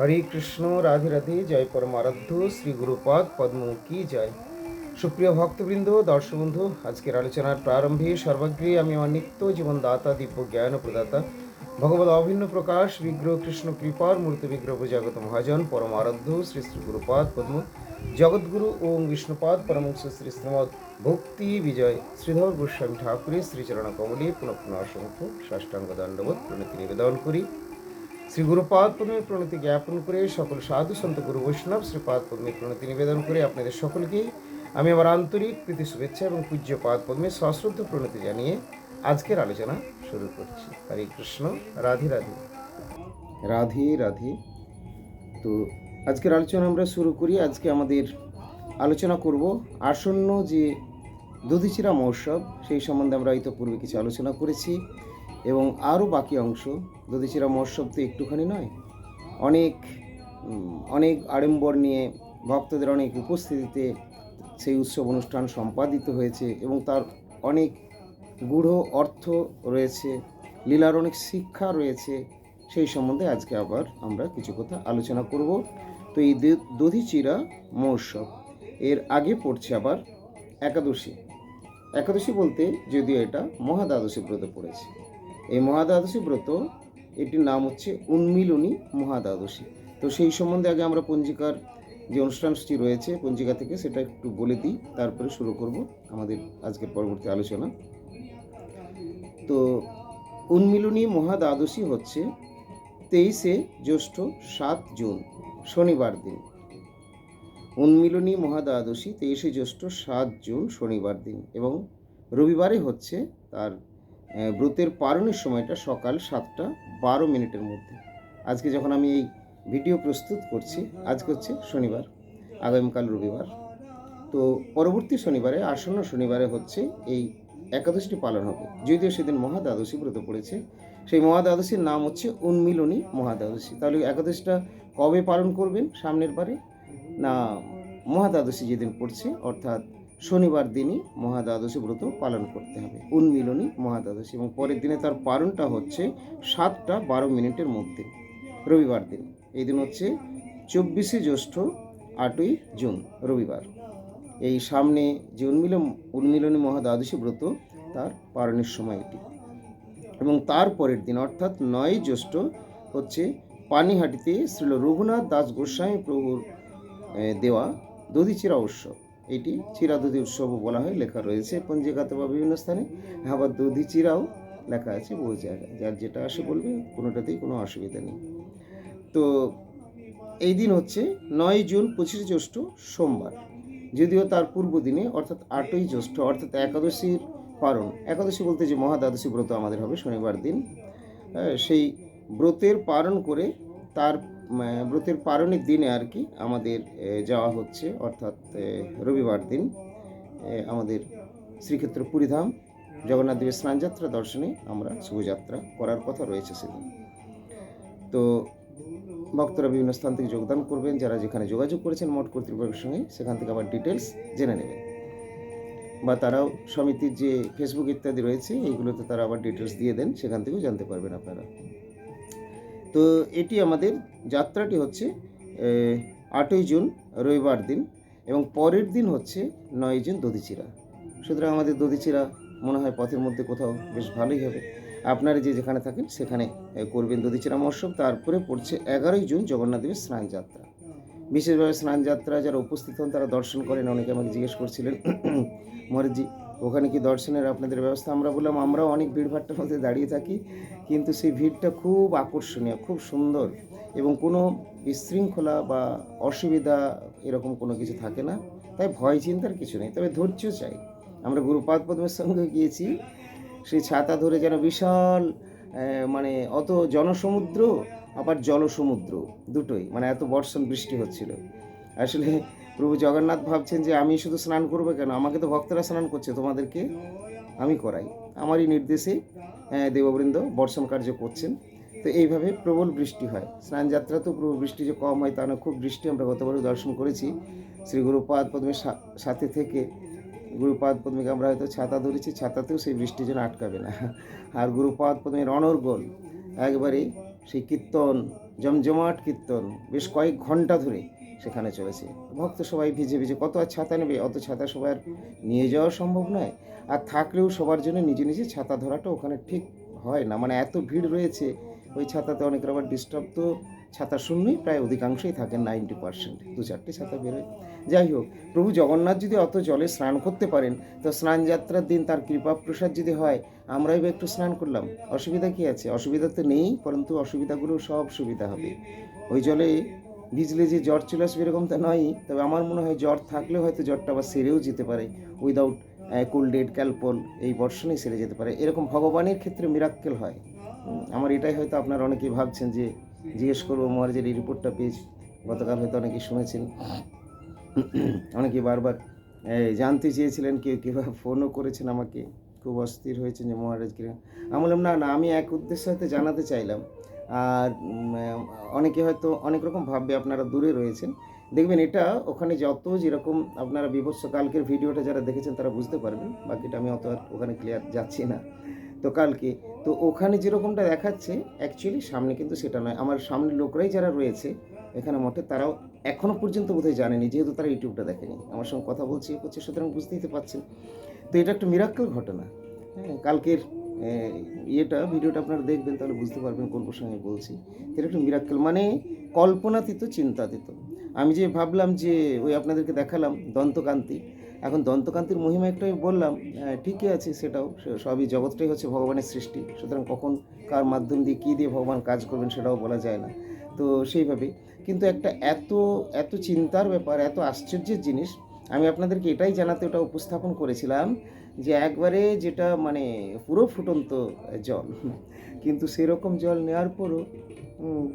হরে কৃষ্ণ, রাধে রাধে, জয় পরমারাধ্য, শ্রী গুরুপাদ পদ্ম কি জয়। সুপ্রিয় ভক্তবৃন্দ দর্শক বন্ধু আজকের আলোচনার প্রারম্ভে সর্বাগ্রে আমি আমার নিত্য জীবনদাতা, দিব্য জ্ঞান প্রদাতা, ভগবত অভিন্ন প্রকাশ, বিগ্রহ কৃষ্ণ কৃপার, মূর্তি বিগ্রহ প্রজাগত মহাজন পরম আরাধ্য শ্রী শ্রী গুরুপাদ পদ্ম জগৎগুরু ওম বিষ্ণুপাদ পরমংশ শ্রী শ্রীমদ ভক্তি বিজয়, শ্রীধর গোস্বামী ঠাকুরের শ্রীচরণ কমলে পুনঃ পুনঃ অসংখ্য সাষ্টাঙ্গ দণ্ডবোধ প্রণতি নিবেদন করি। শ্রী গুরুপাদ পদ্মের প্রণতি জ্ঞাপন করে সকল সাধু সন্ত গুরু বৈষ্ণব শ্রীপাদ পদ্মের প্রণতি নিবেদন করে আপনাদের সকলকে আমি আমার আন্তরিক প্রীতি, শুভেচ্ছা এবং পূজ্য পাদ পদ্মের সশ্রদ্ধ প্রণতি জানিয়ে আজকের আলোচনা শুরু করছি। হরে কৃষ্ণ, রাধে রাধে। রাধে রাধে। তো আজকের আলোচনা আমরা শুরু করি। আজকে আমাদের আলোচনা করব আসন্ন যে দধিচিরা মহোৎসব, সেই সম্বন্ধে আমরা ইতোপূর্বে কিছু আলোচনা করেছি। এবং আরও বাকি অংশ দধিচিরা মহোৎসব তো একটুখানি নয়, অনেক অনেক আড়ম্বর নিয়ে ভক্তদের অনেক উপস্থিতিতে সেই উৎসব অনুষ্ঠান সম্পাদিত হয়েছে এবং তার অনেক গূঢ় অর্থ রয়েছে, লীলার অনেক শিক্ষা রয়েছে, সেই সম্বন্ধে আজকে আবার আমরা কিছু কথা আলোচনা করব। তো এই দধিচিরা মহোৎসব, এর আগে পড়ছে আবার একাদশী। একাদশী বলতে যদিও এটা মহাদ্বাদশী ব্রত পড়েছে। এই মহাদ্বাদশী ব্রত, এটির নাম হচ্ছে উন্মিলনী মহাদ্বাদশী। তো সেই সম্বন্ধে আগে আমরা পঞ্জিকার যে অনুষ্ঠানটি রয়েছে, পঞ্জিকা থেকে সেটা একটু বলে দিই, তারপরে শুরু করব আমাদের আজকের পরবর্তী আলোচনা। তো উন্মিলনী মহাদ্বাদশী হচ্ছে তেইশে জ্যৈষ্ঠ সাত জুন, শনিবার দিন। উন্মিলনী মহাদ্বাদশী তেইশে জ্যৈষ্ঠ সাত জুন, শনিবার দিন এবং রবিবারে হচ্ছে তার ব্রতের পারণের সময়টা সকাল সাতটা বারো মিনিটের মধ্যে। আজকে যখন আমি এই ভিডিও প্রস্তুত করছি, আজকে হচ্ছে শনিবার, আগামীকাল রবিবার। তো পরবর্তী শনিবারে, আসন্ন শনিবারে হচ্ছে এই একাদশীটি পালন হবে। যদিও সেদিন মহাদ্বাদশী ব্রত পড়েছে, সেই মহাদ্বাদশীর নাম হচ্ছে উন্মিলনী মহাদ্বাদশী। তাহলে একাদশীটা কবে পালন করবেন সামনের বারে? না, মহাদ্বাদশী যেদিন পড়ছে, অর্থাৎ শনিবার দিনই মহাদ্বাদশী ব্রত পালন করতে হবে। উন্মিলনী মহাদ্বাদশী এবং পরের দিনে তার পালনটা হচ্ছে সাতটা বারো মিনিটের মধ্যে। রবিবার দিন, এই দিন হচ্ছে চব্বিশে জ্যৈষ্ঠ আটই জুন, রবিবার। এই সামনে যে উন্মিলন উন্মিলনী মহাদ্বাদশী ব্রত, তার পালনের সময় এটি। এবং তার পরের দিন, অর্থাৎ নয় জ্যৈষ্ঠ, হচ্ছে পানিহাটিতে শ্রীল রঘুনাথ দাস গোস্বামী প্রভুর দেওয়া দধি চিরা উৎসব এটি চিরা দধি উৎসবও বলা হয়, লেখা রয়েছে পঞ্জিকাতে বা বিভিন্ন স্থানে। আবার দধি চিরাও লেখা আছে বহু জায়গায়, যার যেটা আসে বলবে কোনোটাতেই কোনো অসুবিধা নেই। তো এই দিন হচ্ছে নয় জুন, পঁচিশে জ্যৈষ্ঠ সোমবার। যদিও তার পূর্ব দিনে অর্থাৎ আটই জ্যৈষ্ঠ, অর্থাৎ একাদশীর পালন। একাদশী বলতে যে মহাদ্বাদশী ব্রত আমাদের হবে শনিবার দিন। সেই ব্রতের পালন করে তার ব্রতের পালনের দিনে আর কি আমাদের যাওয়া হচ্ছে, অর্থাৎ রবিবার দিন আমাদের শ্রীক্ষেত্র পুরীধাম, জগন্নাথ দেবের স্নানযাত্রা দর্শনে আমরা শুভযাত্রা করার কথা রয়েছে সেদিন। তো ভক্তরা বিভিন্ন স্থান থেকে যোগদান করবেন, যারা যেখানে যোগাযোগ করেছেন মঠ কর্তৃপক্ষের সঙ্গে, সেখান থেকে আবার ডিটেলস জেনে নেবেন। বা তারাও সমিতির যে ফেসবুক ইত্যাদি রয়েছে, এইগুলোতে তারা আবার ডিটেলস দিয়ে দেন, সেখান থেকেও জানতে পারবেন আপনারা। তো এটি আমাদের যাত্রাটি হচ্ছে আটই জুন, রবিবার দিন এবং পরের দিন হচ্ছে নয় জুন দধিচিরা সুতরাং আমাদের দধিচিরা মনে হয় পথের মধ্যে কোথাও বেশ ভালোই হবে। আপনারা যে যেখানে থাকেন সেখানে করবেন দধিচিরা মহোৎসব। তারপরে পড়ছে এগারোই জুন জগন্নাথ দেবের স্নান যাত্রা। বিশেষভাবে স্নান যাত্রা যারা উপস্থিত হন তারা দর্শন করেন। অনেকে আমাকে জিজ্ঞেস করছিলেন মহারাজজি ওখানে কি দর্শনের আপনাদের ব্যবস্থা? আমরা বললাম, আমরাও অনেক ভিড়ভাট্টার মধ্যে দাঁড়িয়ে থাকি, কিন্তু সেই ভিড়টা খুব আকর্ষণীয়, খুব সুন্দর এবং কোনো বিশৃঙ্খলা বা অসুবিধা এরকম কোনো কিছু থাকে না। তাই ভয় চিন্তার কিছু নেই, তবে ধৈর্য চাই। আমরা গুরুপাদ পদ্মের সঙ্গে গিয়েছি, সেই ছাতা ধরে যেন বিশাল মানে অত জনসমুদ্র, আবার জলসমুদ্র দুটোই মানে এত বর্ষণ বৃষ্টি হচ্ছিল। আসলে প্রভু জগন্নাথ ভাবছেন যে আমি শুধু স্নান করব কেন? আমাকে তো ভক্তরা স্নান করছে, তোমাদেরকে আমি করাই। আমারই নির্দেশে দেববৃন্দ বর্ষণ কার্য করছেন। তো এইভাবে প্রবল বৃষ্টি হয়। স্নানযাত্রা তো প্রবল বৃষ্টি যে কম হয় তা না খুব বৃষ্টি আমরা গতবারও দর্শন করেছি। শ্রী গুরুপাদ পদ্মের সাথে থেকে গুরুপাদ পদ্মীকে আমরা হয়তো ছাতা ধরেছি, ছাতাতেও সেই বৃষ্টি যেন আটকাবে না। আর গুরুপাদ পদ্মের অনর্গল, একবারে সেই কীর্তন, জমজমাট কীর্তন, বেশ কয়েক ঘণ্টা ধরে সেখানে চলেছে। ভক্ত সবাই ভিজে ভিজে, কত আর ছাতা নেবে? অত ছাতা সবার নিয়ে যাওয়া সম্ভব নয়। আর থাকলেও সবার জন্য নিজে নিজে ছাতা ধরাটা ওখানে ঠিক হয় না। মানে এত ভিড় রয়েছে, ওই ছাতাতে অনেকের আবার ডিস্টার্ব তো ছাতা শূন্যই প্রায় অধিকাংশই থাকে নাইনটি পার্সেন্ট। দু চারটে ছাতা বেরোয়। যাই হোক, প্রভু জগন্নাথ যদি অত জলে স্নান করতে পারেন, তো স্নান যাত্রার দিন তার কৃপা প্রসাদ যদি হয় আমরাই বা একটু স্নান করলাম। অসুবিধা কি আছে? অসুবিধা তো নেই, পরন্তু অসুবিধাগুলো সব সুবিধা হবে। ওই জলে ভিজলে যে জ্বর চলে আসবে এরকম তো নয় তবে আমার মনে হয় জ্বর থাকলেও হয়তো জ্বরটা আবার সেরেও যেতে পারে। উইদাউট কোল্ডেড ক্যালপল এই বর্ষণেই সেরে যেতে পারে। এরকম ভগবানের ক্ষেত্রে মিরাক্কেল হয়। আমার এটাই হয়তো আপনারা অনেকেই ভাবছেন যে, জিজ্ঞেস করব মহারাজের এই রিপোর্টটা পেয়েছি গতকাল হয়তো অনেকেই শুনেছেন। অনেকে বারবার জানতে চেয়েছিলেন, কেউ কেউ ফোনও করেছেন আমাকে। খুব অস্থির হয়েছেন যে মহারাজকে আমি বললাম, না না, আমি এক উদ্দেশ্যে হয়তো জানাতে চাইলাম। আর অনেকে হয়তো অনেক রকম ভাববে আপনারা দূরে রয়েছেন। দেখবেন এটা ওখানে যত যেরকম আপনারা বিভৎস কালকের ভিডিওটা যারা দেখেছেন তারা বুঝতে পারবেন, বাকিটা আমি অত আর ওখানে ক্লিয়ার যাচ্ছি না। তো কালকে, তো ওখানে যেরকমটা দেখাচ্ছে অ্যাকচুয়ালি সামনে কিন্তু সেটা নয়। আমার সামনে লোকরাই যারা রয়েছে এখানে মঠে, তারাও এখনও পর্যন্ত বোধহয় জানেনি, যেহেতু তারা ইউটিউবটা দেখেনি। আমার সঙ্গে কথা বলছি করছে, সুতরাং বুঝতেই তো পারছেন। তো এটা একটা মিরাক্কেল ঘটনা। হ্যাঁ কালকের ইয়েটা, ভিডিওটা আপনারা দেখবেন, তাহলে বুঝতে পারবেন কোন প্রসঙ্গে বলছি। এটা একটা মিরাক্কেল মানে কল্পনাতীত, চিন্তাতীত। আমি যে ভাবলাম যে ওই আপনাদেরকে দেখালাম দন্তকান্তি, এখন দন্তকান্তির মহিমা একটু আমি বললাম ঠিকই আছে সেটাও সবই জগৎটাই হচ্ছে ভগবানের সৃষ্টি, সুতরাং কখন, কার মাধ্যম দিয়ে কী দিয়ে ভগবান কাজ করবেন সেটাও বলা যায় না। তো সেইভাবে, কিন্তু একটা এত এত চিন্তার ব্যাপার, এত আশ্চর্যের জিনিস, আমি আপনাদেরকে এটাই জানাতে, ওটা উপস্থাপন করেছিলাম যে একবারে যেটা মানে পুরো ফুটন্ত জল। কিন্তু সেরকম জল নেওয়ার পরও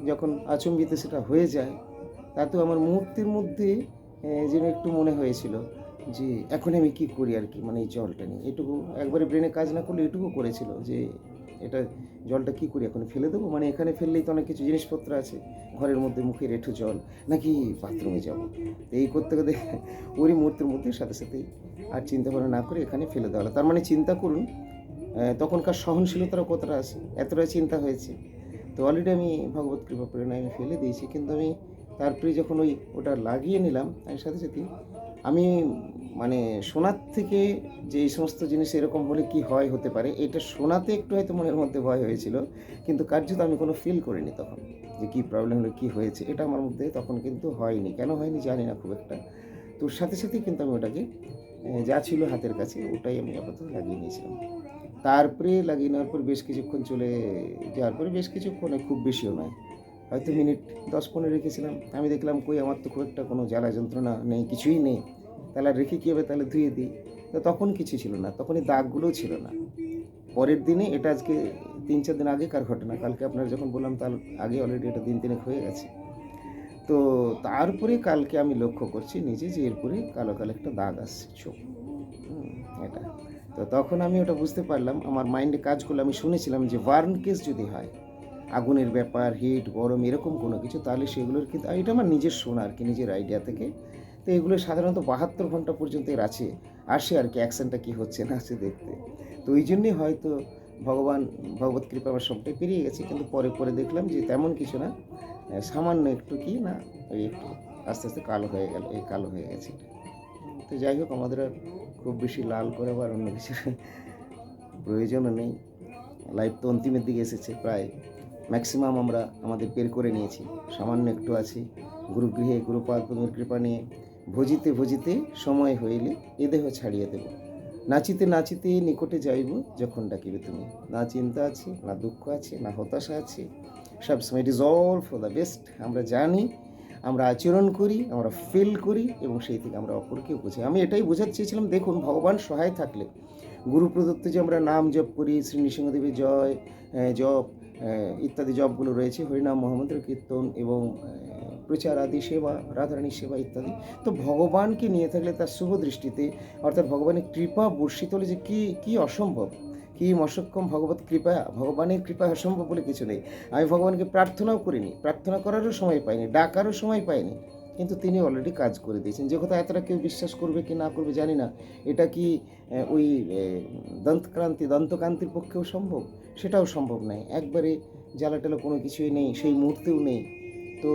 যখন আচম্বিত সেটা হয়ে যায়, তাতেও আমার মুহূর্তের মধ্যে যেন একটু মনে হয়েছিল যে এখন আমি কি করি আর কি মানে এই জলটা নিয়ে। এটুকু একবারে ব্রেনে কাজ না করলে এটুকু করেছিল যে এটা জলটা কি করি, এখন ফেলে দেবো? মানে এখানে ফেললেই তো অনেক কিছু জিনিসপত্র আছে। ঘরের মধ্যে মুখে রেঠু জল, নাকি বাথরুমে যাব? এই করতে করতে ওরই মুহূর্তের মধ্যে সাথে সাথেই আর চিন্তা ভাবনা না করে এখানে ফেলে দেওয়া তার মানে চিন্তা করুন তখনকার সহনশীলতার কতটা আছে? এতটা চিন্তা হয়েছে। তো অলরেডি আমি ভগবত কৃপা প্রেরণায় আমি ফেলে দিয়েছি, কিন্তু আমি তারপরে যখন ওই ওটা লাগিয়ে নিলাম, আমি সাথে সাথে আমি মানে শোনার থেকে যে এই সমস্ত জিনিস এরকম হলে কি হয় হতে পারে, এটা শোনাতে একটু হয়তো মনের মধ্যে ভয় হয়েছিল, কিন্তু কার্যত আমি কোনো ফিল করিনি তখন, যে কী প্রবলেম হলো, কী হয়েছে, এটা আমার মধ্যে তখন কিন্তু হয়নি। কেন হয়নি জানি না খুব একটা। তোর সাথে সাথেই কিন্তু আমি ওটাকে যা ছিল হাতের কাছে, ওটাই আমি আপাতত লাগিয়ে নিয়েছিলাম। তারপরে লাগিয়ে নেওয়ার পর বেশ কিছুক্ষণ চলে যাওয়ার পরে বেশ কিছুক্ষণে, খুব বেশিও নয় হয়তো মিনিট দশ পনেরো রেখেছিলাম। আমি দেখলাম, কই, আমার তো খুব একটা কোনো জ্বালা যন্ত্রণা নেই, কিছুই নেই। তাহলে আর রেখে কী হবে? তাহলে ধুয়ে দিই। তো তখন কিছু ছিল না তখন এই দাগগুলোও ছিল না। পরের দিনে, এটা আজকে তিন চার দিন আগেকার ঘটনা, কালকে আপনার যখন বললাম তার আগে অলরেডি এটা দিন তিনেক হয়ে গেছে। তো তারপরে কালকে আমি লক্ষ্য করছি নিজে যে এরপরে কালো কালো একটা দাগ আসছে, চোখ। এটা। তো তখন আমি ওটা বুঝতে পারলাম, আমার মাইন্ডে কাজ করলে আমি শুনেছিলাম যে বার্ন কেস যদি হয় আগুনের ব্যাপার, হিট, গরম এরকম কোনো কিছু, তাহলে সেগুলোর কিন্তু এটা আমার নিজের শোনা আর কি, নিজের আইডিয়া থেকে। তো এগুলো সাধারণত বাহাত্তর ঘণ্টা পর্যন্ত এর আছে, আসে আর কি অ্যাকশনটা কী হচ্ছে, না আছে দেখতে। তো ওই জন্যই হয়তো ভগবান, ভগবত কৃপা আমার সবটাই পেরিয়ে গেছে, কিন্তু পরে পরে দেখলাম যে তেমন কিছু না সামান্য একটু কি না, ওই একটু আস্তে আস্তে কালো হয়ে গেল, এই কালো হয়ে গেছে। তো যাই হোক, আমাদের আর খুব বেশি লাল করে বা অন্য কিছু প্রয়োজনও নেই। লাইফ তো অন্তিমের দিকে এসেছে, প্রায়। ম্যাক্সিমাম আমরা আমাদের বের করে নিয়েছি। সামান্য একটু আছি। গুরুগৃহে গুরুপাদ পদ্মের কৃপা নিয়ে ভজিতে ভজিতে সময় হইলে এ দেহ ছাড়িয়ে দেব। নাচিতে নাচিতে নিকটে যাইব যখন ডাকিবে তুমি। না চিন্তা আছে, না দুঃখ আছে, না হতাশা আছে। সবসময় it is all for the best আমরা জানি, আমরা আচরণ করি, আমরা ফিল করি এবং সেই থেকে আমরা অপরকেও বুঝি। আমি এটাই বোঝাতে চেয়েছিলাম, দেখুন ভগবান সহায় থাকলে। গুরু প্রদত্ত যে আমরা নাম জপ করি, শ্রী নৃসিংহদেবের জয় জপ ইত্যাদি জবগুলো রয়েছে, হরিনাম, মহামন্ত্র, কীর্তন এবং প্রচার আদি, সেবা, রাধারানী সেবা ইত্যাদি। তো ভগবানকে নিয়ে থাকলে তার শুভ দৃষ্টিতে, অর্থাৎ ভগবানের কৃপা বর্ষিত হলে যে কী কী অসম্ভব? কি মসক্ষম ভগবত কৃপা, ভগবানের কৃপা অসম্ভব বলে কিছু নেই। আমি ভগবানকে প্রার্থনাও করিনি, প্রার্থনা করারও সময় পাইনি, ডাকারও সময় পাইনি। কিন্তু তিনি অলরেডি কাজ করে দিয়েছেন। যে কথা এতটা কেউ বিশ্বাস করবে কি না করবে জানি না। এটা কি ওই দন্তক্রান্তি, দন্তকান্তির পক্ষেও সম্ভব? সেটাও সম্ভব নয়। একবারে জ্বালা টালা কোনো কিছুই নেই, সেই মুহূর্তেও নেই। তো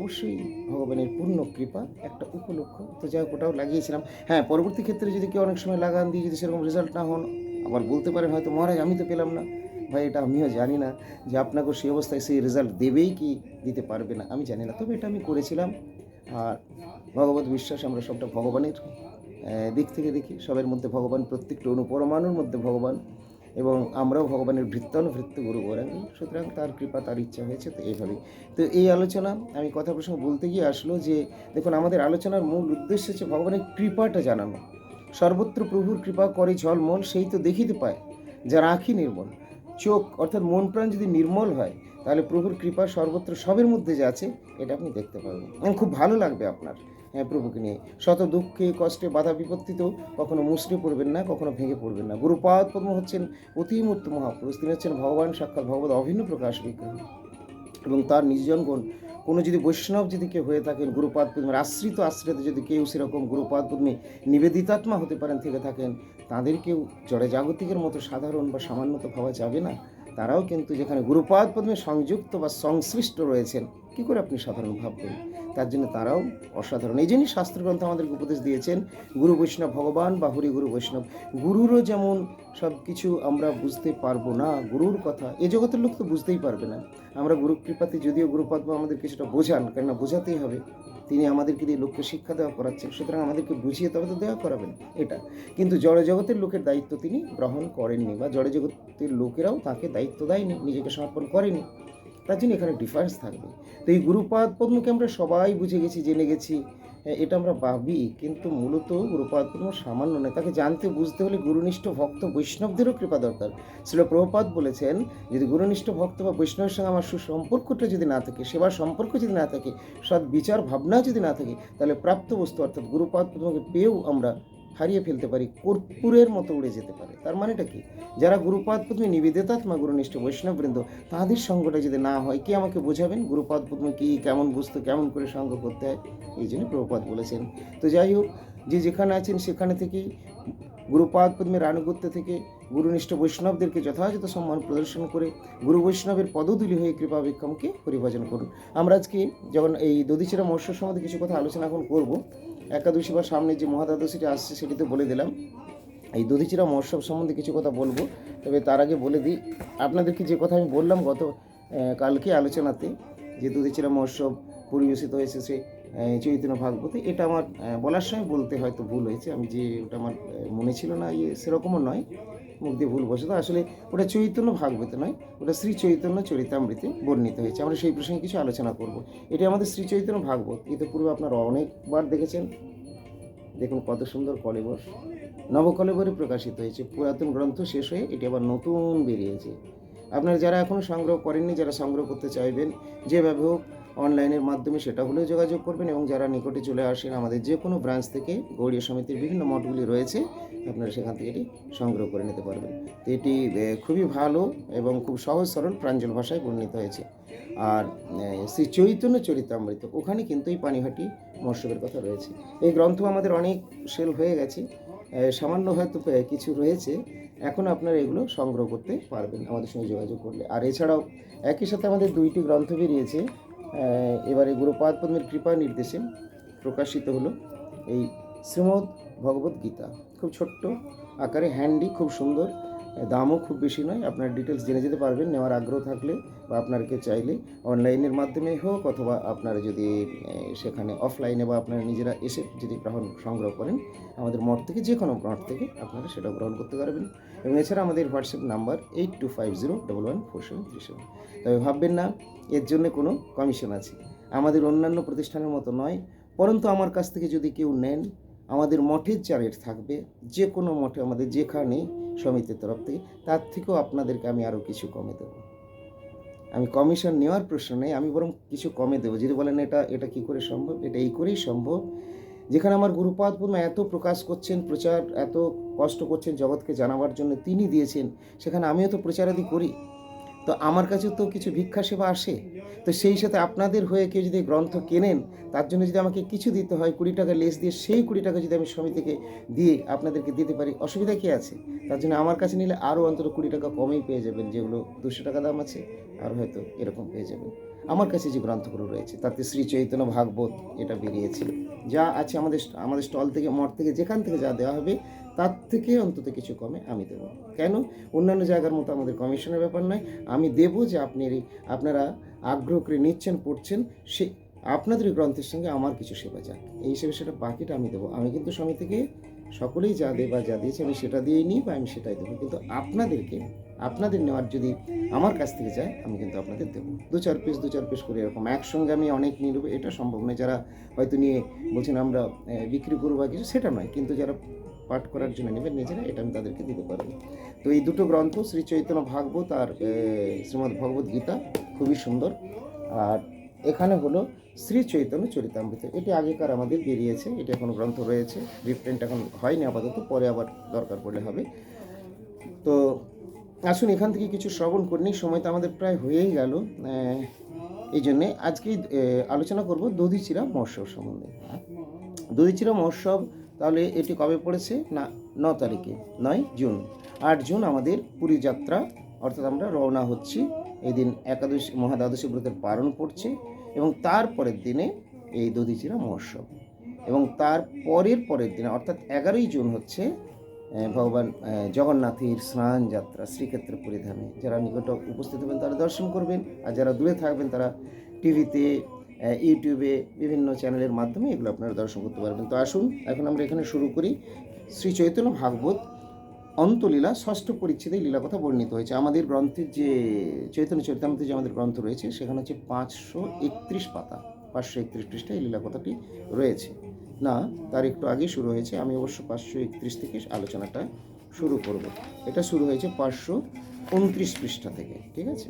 অবশ্যই ভগবানের পূর্ণ কৃপা একটা উপলক্ষ। তো যাই হোক, ওটাও লাগিয়েছিলাম। হ্যাঁ পরবর্তী ক্ষেত্রে যদি কেউ অনেক সময় লাগান দিয়ে যদি সেরকম রেজাল্ট না হন, আবার বলতে পারেন হয়তো, মহারাজ, আমি তো পেলাম না। ভাই, এটা আমিও জানি না যে আপনাকেও সেই অবস্থায় সেই রেজাল্ট দেবেই কি, দিতে পারবে না, আমি জানি না। তবে এটা আমি করেছিলাম। আর ভগবত বিশ্বাস আমরা সবটা ভগবানের দিক থেকে দেখি। সবের মধ্যে ভগবান প্রত্যেকটা অনুপরমাণুর মধ্যে ভগবান এবং আমরাও ভগবানের ভৃত্তানুভৃত্ত গুরু বরাঙ্গি সুতরাং তার কৃপা, তার ইচ্ছা হয়েছে তো এইভাবেই। তো এই আলোচনা, আমি কথা প্রসঙ্গ বলতে গিয়ে আসলো যে, দেখুন, আমাদের আলোচনার মূল উদ্দেশ্য হচ্ছে ভগবানের কৃপাটা জানানো। সর্বত্র প্রভুর কৃপা করে ঝলমল, সেই তো দেখিতে পায়, যার আঁখি নির্মল। চোখ অর্থাৎ মন প্রাণ যদি নির্মল হয়, তাহলে প্রভুর কৃপা সর্বত্র সবের মধ্যে যে আছে, এটা আপনি দেখতে পাবেন এবং খুব ভালো লাগবে আপনার হ্যাঁ প্রভুকে নিয়ে। শত দুঃখে, কষ্টে, বাধা বিপত্তিতেও কখনো মুসড়ে পড়বেন না, কখনো ভেঙে পড়বেন না। গুরুপাদ পদ্ম হচ্ছেন অতিমূর্ত মহাপুরুষ। তিনি হচ্ছেন ভগবান সাক্ষাৎ ভগবত অভিন্ন প্রকাশ বিগ্রহ। এবং তার নিজজনগণ কোনো যদি বৈষ্ণব যদি কেউ হয়ে থাকেন, গুরুপাদ পদ্মের আশ্রিত আশ্রিত যদি কেউ সেরকম গুরুপাদ পদ্মে নিবেদিতাত্মা হতে পারেন, থেকে থাকেন তাদেরকেও জড়ে জাগতিকের মতো সাধারণ বা সামান্যত ভাবা যাবে না। তারাও কিন্তু যেখানে গুরুপাদ পদ্মে সংযুক্ত বা সংশ্লিষ্ট রয়েছেন কি করে আপনি সাধারণ ভাববেন? তার জন্য তারাও অসাধারণ। এই জন্যই শাস্ত্রগ্রন্থ আমাদেরকে উপদেশ দিয়েছেন, গুরু বৈষ্ণব ভগবান বা হরি গুরু বৈষ্ণব, গুরুরও যেমন সব কিছু আমরা বুঝতে পারব না, গুরুর কথা, এ জগতের লোক তো বুঝতেই পারবে না। আমরা গুরু কৃপাতে যদিও গুরুপদ্ম আমাদের কিছুটা বোঝান কেননা বোঝাতেই হবে। তিনি আমাদেরকে দিয়ে লোককে শিক্ষা দেওয়া করাচ্ছেন, সুতরাং আমাদেরকে বুঝিয়ে তবে তো দেওয়া করাবেন, এটা। কিন্তু জড় জগতের লোকের দায়িত্ব তিনি গ্রহণ করেননি বা জড় জগতের লোকেরাও তাকে দায়িত্ব দেয়নি, নিজেকে সমর্পণ করেনি। তার জন্য এখানে ডিফারেন্স থাকবে। তো এই গুরুপাদ পদ্মকে আমরা সবাই বুঝে গেছি জেনে গেছি হ্যাঁ, এটা আমরা ভাবি। কিন্তু মূলত গুরুপাদ পদ্ম সামান্য নয় তাকে জানতে বুঝতে হলে গুরুনিষ্ঠ ভক্ত বৈষ্ণবদেরও কৃপা দরকার। শ্রীল প্রভুপাদ বলেছেন যদি গুরুনিষ্ঠ ভক্ত বা বৈষ্ণবের সঙ্গে আমার সুসম্পর্কটা যদি না থাকে সেবার সম্পর্ক যদি না থাকে সৎ বিচার ভাবনা যদি না থাকে তাহলে প্রাপ্ত বস্তু অর্থাৎ গুরুপাদ পদ্মকে পেয়েও আমরা হারিয়ে ফেলতে পারি, কর্পূরের মতো উড়ে যেতে পারে। তার মানেটা কি? যারা গুরুপাদ পদ্মে নিবেদিতাত্মা গুরুনিষ্ঠ বৈষ্ণববৃন্দ তাদের সঙ্গটা যদি না হয়, কে আমাকে বোঝাবেন? গুরুপাদ পদ্ম কী কেমন বুঝতে কেমন করে সঙ্গ করতে হয়? এই জন্য প্রভুপাত বলেছেন। তো যাই হোক, যে যেখানে আছেন, সেখানে থেকেই গুরুপাদ পদ্মের আনুগত্য থেকে গুরুনিষ্ঠ বৈষ্ণবদেরকে যথাযথ সম্মান প্রদর্শন করে গুরু বৈষ্ণবের পদতুলি হয়ে কৃপা বিক্রমকে পরিভজন করুন। আমরা আজকে যখন এই দধিচিরা মৎস্য সম্বন্ধে কিছু কথা আলোচনা এখন করব একাদশী বা সামনে যে মহাদ্বাদশীটি আসছে সেটিতে বলে দিলাম। এই দধিচিরা মহোৎসব সম্বন্ধে কিছু কথা বলব, তবে তার আগে বলে দিই আপনাদেরকে যে কথা আমি বললাম গত কালকে আলোচনাতে যে দধিচিরা মহোৎসব পরিবেশিত হয়েছে, সে চৈতন্য ভাগবতে, এটা আমার বলার সময় বলতে হয়তো ভুল হয়েছে, আমি যে ওটা আমার মনে ছিল না ইয়ে সেরকমও নয়, মুখ দিয়ে ভুল বসে তো আসলে ওটা চৈতন্য ভাগবতে নয়, ওটা শ্রী চৈতন্য চরিতামৃতে বর্ণিত হয়েছে। আমরা সেই প্রসঙ্গে কিছু আলোচনা করব। এটি আমাদের শ্রী চৈতন্য ভাগবত ইতিপূর্বে আপনারা অনেকবার দেখেছেন। দেখুন কত সুন্দর কলেবর। নবকলেবরে প্রকাশিত হয়েছে, পুরাতন গ্রন্থ শেষ হয়ে এটি আবার নতুন বেরিয়েছে। আপনারা যারা এখনও সংগ্রহ করেননি, যারা সংগ্রহ করতে চাইবেন, যেভাবে হোক অনলাইনের মাধ্যমে সেটা হলেও যোগাযোগ করবেন এবং যারা নিকটে চলে আসেন আমাদের যে কোনো ব্রাঞ্চ থেকে গৌড়ীয় সমিতির বিভিন্ন মঠগুলি রয়েছে, আপনারা সেখান থেকে এটি সংগ্রহ করে নিতে পারবেন। তো এটি খুবই ভালো এবং খুব সহজ সরল প্রাঞ্জল ভাষায় বর্ণিত হয়েছে। আর শ্রী চৈতন্য চরিতামৃত, ওখানে কিন্তু এই পানিহাটি মৎস্যের কথা রয়েছে। এই গ্রন্থ আমাদের অনেক সেল হয়ে গেছে সামান্য হয়তো কিছু রয়েছে, এখন আপনারা এগুলো সংগ্রহ করতে পারবেন আমাদের সঙ্গে যোগাযোগ করলে। আর এছাড়াও একই সাথে আমাদের দুইটি গ্রন্থ বেরিয়েছে এবারে গুরুপাদ পদ্মের কৃপা নির্দেশে প্রকাশিত হলো এই শ্রীমদ্ ভগবত গীতা। খুব ছোট্ট আকারে হ্যান্ডি খুব সুন্দর। দামও খুব বেশি নয়, আপনার ডিটেলস জেনে যেতে পারবেন, নেওয়ার আগ্রহ থাকলে বা আপনারকে চাইলে অনলাইনের মাধ্যমে হোক অথবা আপনারা যদি সেখানে অফলাইনে বা আপনারা নিজেরা এসে যদি গ্রহণ, সংগ্রহ করেন, আমাদের মঠ থেকে যে কোনো মঠ থেকে আপনারা সেটা গ্রহণ করতে পারবেন। এবং এছাড়া আমাদের WhatsApp number eight two five zero double one four seven three seven. তবে ভাববেন না, এর জন্য কোনো কমিশন আছে। আমাদের অন্যান্য প্রতিষ্ঠানের মতো নয়, পরন্তু আমার কাছ থেকে যদি কেউ নেন, আমাদের মঠের যা রেট থাকবে, যে কোনো মঠে আমাদের যেখানে সমিতির তরফ থেকে, তার থেকেও আপনাদেরকে আমি আরও কিছু কমে দেবো। আমি কমিশন নেওয়ার প্রশ্ন নেই, আমি বরং কিছু কমে দেবো। যদি বলেন এটা এটা কি করে সম্ভব? এটা এই করেই সম্ভব যেখানে আমার গুরুপাদ পূর্ণ এত প্রকাশ করছেন, প্রচার এত কষ্ট করছেন জগৎকে জানাবার জন্য তিনি দিয়েছেন, সেখানে আমিও তো প্রচারাদি করি। তো আমার কাছে তো কিছু ভিক্ষা সেবা আসে। তো সেই সাথে আপনাদের হয়ে কেউ যদি গ্রন্থ কেনেন, তার জন্য যদি আমাকে কিছু দিতে হয়, কুড়ি টাকা লেস দিয়ে সেই কুড়ি টাকা যদি আমি সমিতিকে দিয়ে আপনাদেরকে দিতে পারি, অসুবিধা কী আছে? তার জন্য আমার কাছে নিলে আরও অন্তত কুড়ি টাকা কমেই পেয়ে যাবেন, যেগুলো দুশো টাকা দাম আছে। আর হয়তো এরকম পেয়ে যাবেন আমার কাছে যে গ্রন্থগুলো রয়েছে, তাতে শ্রী চৈতন্য ভাগবত এটা বেরিয়েছে যা আছে আমাদের আমাদের স্টল থেকে, মঠ থেকে, যেখান থেকে যা দেওয়া হবে, তার থেকে অন্তত কিছু কমে আমি দেবো। কেন? অন্যান্য জায়গার মতো আমাদের কমিশনের ব্যাপার নয়। আমি দেব যে আপনি আপনারা আগ্রহ করে নিচ্ছেন, পড়ছেন, সে, আপনাদের গ্রন্থের সঙ্গে আমার কিছু সেবা যাক এই হিসেবে সেটা বাকিটা আমি দেবো। আমি কিন্তু সমিতিকে সকলেই যা দেয় বা যা দিয়েছে, আমি সেটা দিয়েই নিই বা আমি সেটাই দেবো। কিন্তু আপনাদেরকে আপনাদের নেওয়ার যদি আমার কাছ থেকে যায় আমি কিন্তু আপনাদের দেবো। দু চার পিস দু চার পিস করে এরকম একসঙ্গে আমি অনেক নিয়ে নেব, এটা সম্ভব নয়। যারা হয়তো নিয়ে বলছেন আমরা বিক্রি করব বা কিছু, সেটা নয়। কিন্তু যারা পাঠ করার জন্য নেবেন নিজেরা এটা আমি তাদেরকে দিতে পারব। তো এই দুটো গ্রন্থ, শ্রী চৈতন্য ভাগবত আর শ্রীমদ্ ভগবত গীতা, খুবই সুন্দর। আর এখানে হলো শ্রী চৈতন্য চরিতামৃত। এটি আগেকার আমাদের বেরিয়েছে, এটা এখন গ্রন্থ রয়েছে। রিপ্রিন্ট এখন হয়নি আপাতত, পরে আবার দরকার পড়লে হবে। তো আসুন, এখান থেকে কিছু শ্রবণ করে নিই সময় তো আমাদের প্রায় হয়েই গেল। এই জন্যে আজকেই আলোচনা করব দধিচিরা মহোৎসব সম্বন্ধে। দধিচিরা মহোৎসব তাহলে এটি কবে পড়েছে? না, ন তারিখে, নয় জুন। আট জুন আমাদের পুরী যাত্রা, অর্থাৎ আমরা রওনা হচ্ছি। এই দিন একাদশী মহাদ্বাদশী ব্রতের পালন পড়ছে এবং তার পরের দিনে এই দধিচিরা মহোৎসব। এবং তার পরের পরের দিনে, অর্থাৎ এগারোই জুন হচ্ছে ভগবান জগন্নাথের স্নান যাত্রা শ্রীক্ষেত্র পরিধামে যারা নিকট উপস্থিত হবেন, তারা দর্শন করবেন। আর যারা দূরে থাকবেন, তারা টিভিতে ইউটিউবে বিভিন্ন চ্যানেলের মাধ্যমে এগুলো আপনারা দর্শন করতে পারবেন। তো আসুন, এখন আমরা এখানে শুরু করি। শ্রী চৈতন্য ভাগবত অন্তলীলা ষষ্ঠ পরিচ্ছেদে লীলা কথা বর্ণিত হয়েছে। আমাদের গ্রন্থের যে, চৈতন্য চরিতামৃত যে আমাদের গ্রন্থ রয়েছে, সেখানে হচ্ছে পাঁচশো একত্রিশ পাতা, পাঁচশো একত্রিশ পৃষ্ঠায় এই লীলা কথাটি রয়েছে। না, তার একটু আগে শুরু হয়েছে। আমি অবশ্য পাঁচশো একত্রিশ থেকে আলোচনাটা শুরু করব। এটা শুরু হয়েছে পাঁচশো উনত্রিশ পৃষ্ঠা থেকে, ঠিক আছে?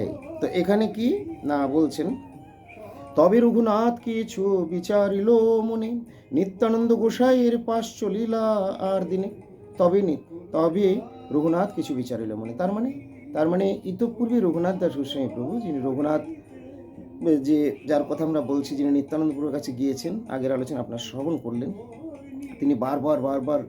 এই, তো এখানে কি না বলছেন? তবে রঘুনাথ কিছু বিচারিল মনে, নিত্যানন্দ গোসাইয়ের পাশ চলিলা আর দিনে। তবে তবে রঘুনাথ কিছু বিচারিল মনে। তার মানে তার মানে ইতপূর্বে রঘুনাথ দাস গোস্বামী প্রভু, যিনি রঘুনাথ যে যার কথা আমরা বলছি যিনি নিত্যানন্দ প্রভুর কাছে গিয়েছেন, আগের আলোচনা আপনার শ্রবণ করলেন, তিনি বারবার বারবার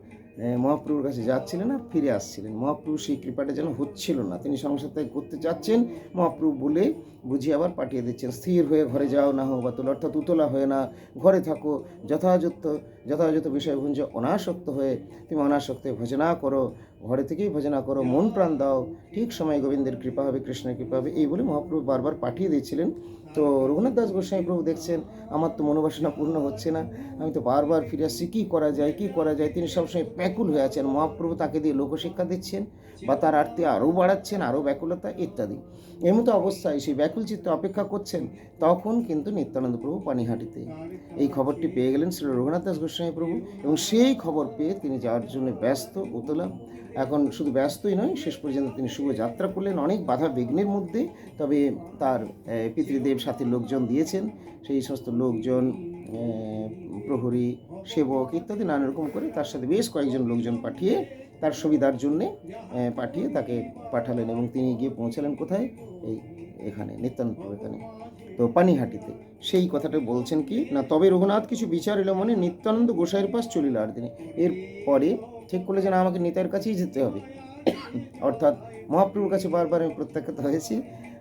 মহাপ্রভুর কাছে যাচ্ছিলেন আর ফিরে আসছিলেন। মহাপ্রভু সেই কৃপাটা যেন হচ্ছিল না। তিনি সংসার ত্যাগ করতে চাচ্ছেন মহাপ্রভু বলে বুঝিয়ে আবার পাঠিয়ে দিচ্ছেন, স্থির হয়ে ঘরে যাও না হোক বা তোলা, অর্থাৎ উতলা হয়ে না, ঘরে থাকো, যথাযথ যথাযথ বিষয়ভুঞ্জ অনাসক্ত হয়ে, তুমি অনাসক্ত হয়ে ভজনা করো, ঘরে থেকেই ভজনা করো, মন প্রাণ দাও, ঠিক সময় গোবিন্দের কৃপা হবে, কৃষ্ণের কৃপা হবে। এই বলে মহাপ্রভু বারবার পাঠিয়ে দিয়েছিলেন। তো রঘুনাথ দাস গোস্বামী প্রভু দেখছেন, আমার তো মনোবাসনা পূর্ণ হচ্ছে না। আমি তো বারবার ফিরে আসছি, কী করা যায়, কী করা যায়? তিনি সবসময় ব্যাকুল হয়ে আছেন, মহাপ্রভু তাকে দিয়ে লোকশিক্ষা দিচ্ছেন, বা তার আরতি আরও বাড়াচ্ছেন, আরও ব্যাকুলতা ইত্যাদি। এই মতো অবস্থায় সেই ব্যাকুল চিত্ত অপেক্ষা করছেন, তখন কিন্তু নিত্যানন্দ প্রভু পানিহাটিতে। এই খবরটি পেয়ে গেলেন শ্রী রঘুনাথ দাস গোস্বামী প্রভু, এবং সেই খবর পেয়ে তিনি যাওয়ার জন্য ব্যস্ত, উতলা এখন শুধু ব্যস্তই নয়, শেষ পর্যন্ত তিনি শুভ যাত্রা করলেন। অনেক বাধা বিঘ্নের মধ্যে, তবে তার পিতৃদেব সাথে লোকজন দিয়েছেন। সেই সমস্ত লোকজন প্রহরী, সেবক ইত্যাদি নানা রকম করে তার সাথে বেশ কয়েকজন লোকজন পাঠিয়ে তার সুবিধার জন্যে পাঠিয়ে তাকে পাঠালেন এবং তিনি গিয়ে পৌঁছালেন কোথায়? এই, এখানে নিত্যানন্দ এখানে তো পানিহাটিতে। সেই কথাটা বলছেন কি, না, তবে রঘুনাথ কিছু বিচার এলো মানে নিত্যানন্দ গোসাইয়ের পাশ চলিল আর তিনি। এরপরে ঠিক করলে যেন আমাকে নিতাইয়ের কাছেই যেতে হবে। অর্থাৎ মহাপ্রভুর কাছে বারবার আমি প্রত্যাখ্যাত হয়েছি,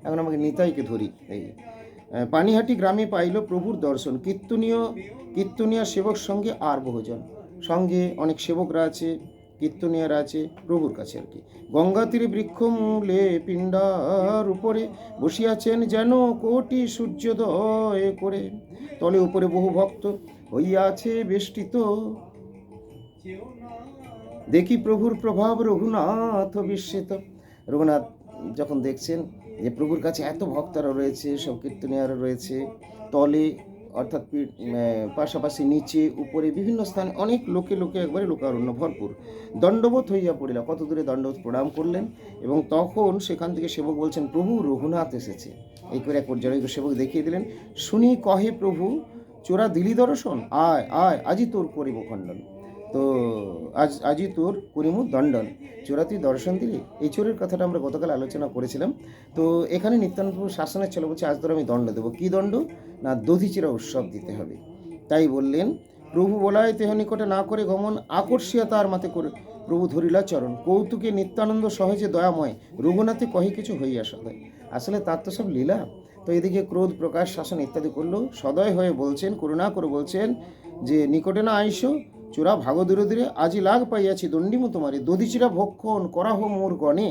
এখন আমাকে নিতাইকে ধরি। এই পানিহাটি গ্রামে পাইল প্রভুর দর্শন। কীর্তনীয় কীর্তনীয় সেবক সঙ্গে আর বহুজন। সঙ্গে অনেক সেবকরা আছে, কীর্তনীয়রা আছে প্রভুর কাছে আর কি। গঙ্গা তীরে বৃক্ষ মূলে পিণ্ডার উপরে বসিয়াছেন যেন কোটি সূর্যোদয় করে। তলে উপরে বহু ভক্ত হইয়াছে বেষ্টিত। দেখি প্রভুর প্রভাব রঘুনাথ বিস্মিত। রঘুনাথ যখন দেখছেন যে প্রভুর কাছে এত ভক্তরা রয়েছে সব কীর্তনীয়রা রয়েছে, তলে অর্থাৎ পাশাপাশি নিচে, উপরে বিভিন্ন স্থানে অনেক লোকে লোকে একবারে লোকারণ্য ভরপুর। দণ্ডবোধ হইয়া পড়িলা। কত দূরে দণ্ডবোধ প্রণাম করলেন এবং তখন সেখান থেকে সেবক বলছেন, প্রভু, রঘুনাথ এসেছে। এই করে এক পর্যায়ে সেবক দেখিয়ে দিলেন, শুনি কহে প্রভু, চোরা দিলি দর্শন? আয় আয় আজই তোর করিব খণ্ডন। তো আজ, আজই তোর করিমু দণ্ডন। চোরা তুই দর্শন দিলি? এই চোরের কথাটা আমরা গতকাল আলোচনা করেছিলাম। তো এখানে নিত্যানন্দ শাসনের চলে বলছে, আজ তোর আমি দণ্ড দেবো। কী দণ্ড? না, দধিচিরা উৎসব দিতে হবে। তাই বললেন, প্রভু বলায় তেহ নিকটে না করে গমন, আকর্ষিয়া তার মাতে করে প্রভু ধরিলা চরণ। কৌতুকে নিত্যানন্দ সহজে দয়াময়, রঘুনাথে কহে কিছু হইয়া সদয়। আসলে তার তো সব লীলা। তো এদিকে ক্রোধ প্রকাশ, শাসন ইত্যাদি করল। সদয় হয়ে বলছেন, করুণা করে বলছেন যে, নিকটে না আইসো চোরা ভাগ দূরে দূরে আজি লাগ পাইয়াছি দণ্ডিমু তোমারে। দধিচিরা ভক্ষণ করাহ মোর গণে।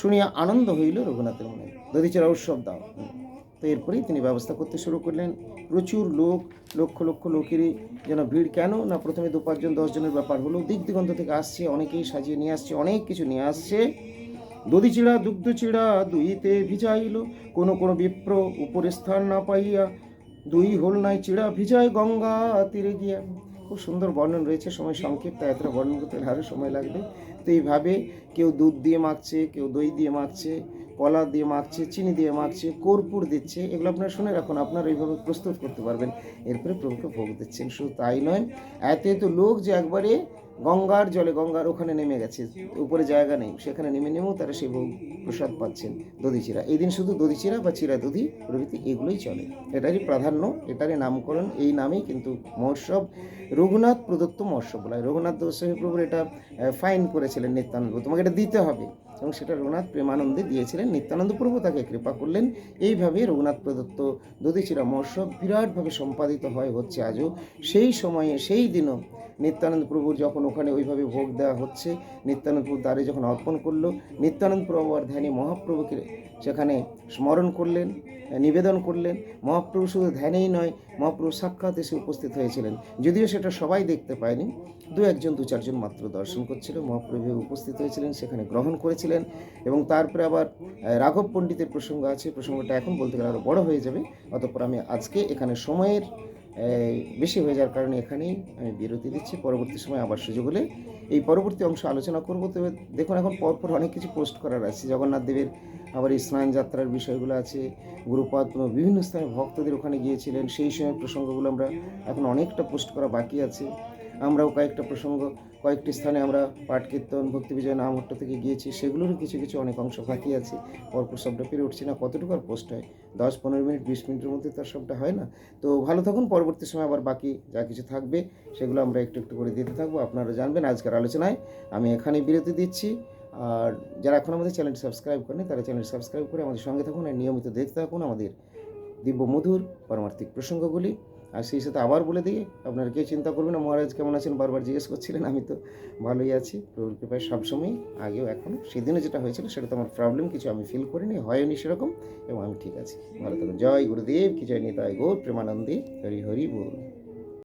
শুনিয়া আনন্দ হইল রঘুনাথের মনে। দধিচিরা উৎসব দাও। তো এরপরেই তিনি ব্যবস্থা করতে শুরু করলেন। প্রচুর লোক, লক্ষ লক্ষ লোকেরই যেন ভিড়। কেন না প্রথমে দু পাঁচজন দশজনের ব্যাপার হলো। দিক দিগন্ত থেকে আসছে, অনেকেই সাজিয়ে নিয়ে আসছে, অনেক কিছু নিয়ে আসছে। দধি চিড়া দুগ্ধ চিড়া দুইতে ভিজাইল। কোনো কোনো বিপ্র উপরে স্থান না পাইয়া দুই হোল নাই চিড়া ভিজায় গঙ্গা তীরে গিয়া। খুব সুন্দর বর্ণন রয়েছে, সময় সংক্ষিপ্ত, এতটা বর্ণন করতে আরও সময় লাগবে। তো এইভাবে কেউ দুধ দিয়ে মাখছে, কেউ দই দিয়ে মাখছে, কলা দিয়ে মাখছে, চিনি দিয়ে মাখছে, কর্পূর দিচ্ছে, এগুলো আপনারা শুনে রাখুন, আপনারা এইভাবে প্রস্তুত করতে পারবেন। এরপরে প্রভুকে ভোগ দিচ্ছেন। শুধু তাই নয়, এত এত লোক যে একবারে গঙ্গার জলে গঙ্গার ওখানে নেমে গেছে, উপরে জায়গা নেই, সেখানে নেমে নেমেও তারা সেই ভোগ প্রসাদ পাচ্ছেন দধি চিরা এই দিন শুধু দধি চিরা বা চিরা দধি, প্রভৃতি এগুলোই চলে। এটারই প্রাধান্য, এটারই নামকরণ, এই নামেই কিন্তু মহোৎসব, রঘুনাথ প্রদত্ত মহোৎসব বলা হয়। রঘুনাথ দোষী প্রভুর এটা ফাইন করেছিলেন নিত্যানন্দ। তোমাকে এটা দিতে হবে। এবং সেটা রঘুনাথ প্রেমানন্দে দিয়েছিলেন। নিত্যানন্দ প্রভু তাকে কৃপা করলেন। এইভাবে রঘুনাথ প্রদত্ত দধিচিরা মহোৎসব বিরাটভাবে সম্পাদিত হয় হচ্ছে আজও। সেই সময়ে, সেই দিনও নিত্যানন্দ প্রভুর যখন ওখানে ওইভাবে ভোগ দেওয়া হচ্ছে নিত্যানন্দ প্রভু দ্বারে যখন অর্পণ করল নিত্যানন্দ প্রভু আর ধ্যানে মহাপ্রভুকে সেখানে স্মরণ করলেন, নিবেদন করলেন। মহাপ্রভু শুধু ধ্যানেই নয়, মহাপ্রভু সাক্ষাৎ এসে উপস্থিত হয়েছিলেন। যদিও সেটা সবাই দেখতে পায়নি, দু একজন, দু চারজন মাত্র দর্শন করছিল। মহাপ্রভু উপস্থিত হয়েছিলেন, সেখানে গ্রহণ করেছিলেন এবং তারপরে আবার রাঘব পণ্ডিতের প্রসঙ্গ আছে। প্রসঙ্গটা এখন বলতে গেলে আরও বড় হয়ে যাবে। অতঃপর আমি আজকে এখানে সময়ের বেশি হয়ে যাওয়ার কারণে এখানেই আমি বিরতি দিচ্ছি। পরবর্তী সময় আবার সুযোগ হলে এই পরবর্তী অংশ আলোচনা করব। তবে দেখুন, এখন পরপর অনেক কিছু পোস্ট করার আছে। জগন্নাথ দেবের আবার এই স্নান যাত্রার বিষয়গুলো আছে। গুরুপাদ বিভিন্ন স্থানে ভক্তদের ওখানে গিয়েছিলেন। সেই সময় প্রসঙ্গগুলো আমরা এখন অনেকটা পোস্ট করা বাকি আছে। আমরাও কয়েকটা প্রসঙ্গ কয়েকটি স্থানে আমরা পাঠ, কীর্তন, ভক্তি বিজয় নামহট্ট থেকে গিয়েছি। সেগুলোরও কিছু কিছু অনেক অংশ বাকি আছে। পরপর সবটা পেরে উঠছি না। কতটুকু আর পোস্ট হয়? দশ, পনেরো মিনিট, বিশ মিনিটের মধ্যে তো আর সবটা হয় না। তো ভালো থাকুন। পরবর্তী সময় আবার বাকি যা কিছু থাকবে, সেগুলো আমরা একটু একটু করে দিতে থাকব। আপনারা জানবেন আজকের আলোচনায়। আমি এখানেই বিরতি দিচ্ছি। আর যারা এখন আমাদের চ্যানেলটি সাবস্ক্রাইব করেনি তারা চ্যানেল সাবস্ক্রাইব করে আমাদের সঙ্গে থাকুন। আর নিয়মিত দেখতে থাকুন আমাদের দিব্য মধুর পারমার্থিক প্রসঙ্গগুলি। আর সেই সাথে আবার বলে দিই আপনার কেউ চিন্তা করবেন না, মহারাজ কেমন আছেন? বারবার জিজ্ঞেস করছিলেন, আমি তো ভালোই আছি। প্রভুর কৃপায় সবসময় আগেও এখন সেদিনে যেটা হয়েছিল সেটা তো আমার প্রবলেম কিছু আমি ফিল করিনি, হয়নি সেরকম, এবং আমি ঠিক আছি। ভালো থাকুন। জয় গুরুদেব, কি জয় নিতাই গৌর প্রেমানন্দে, হরি হরি বল।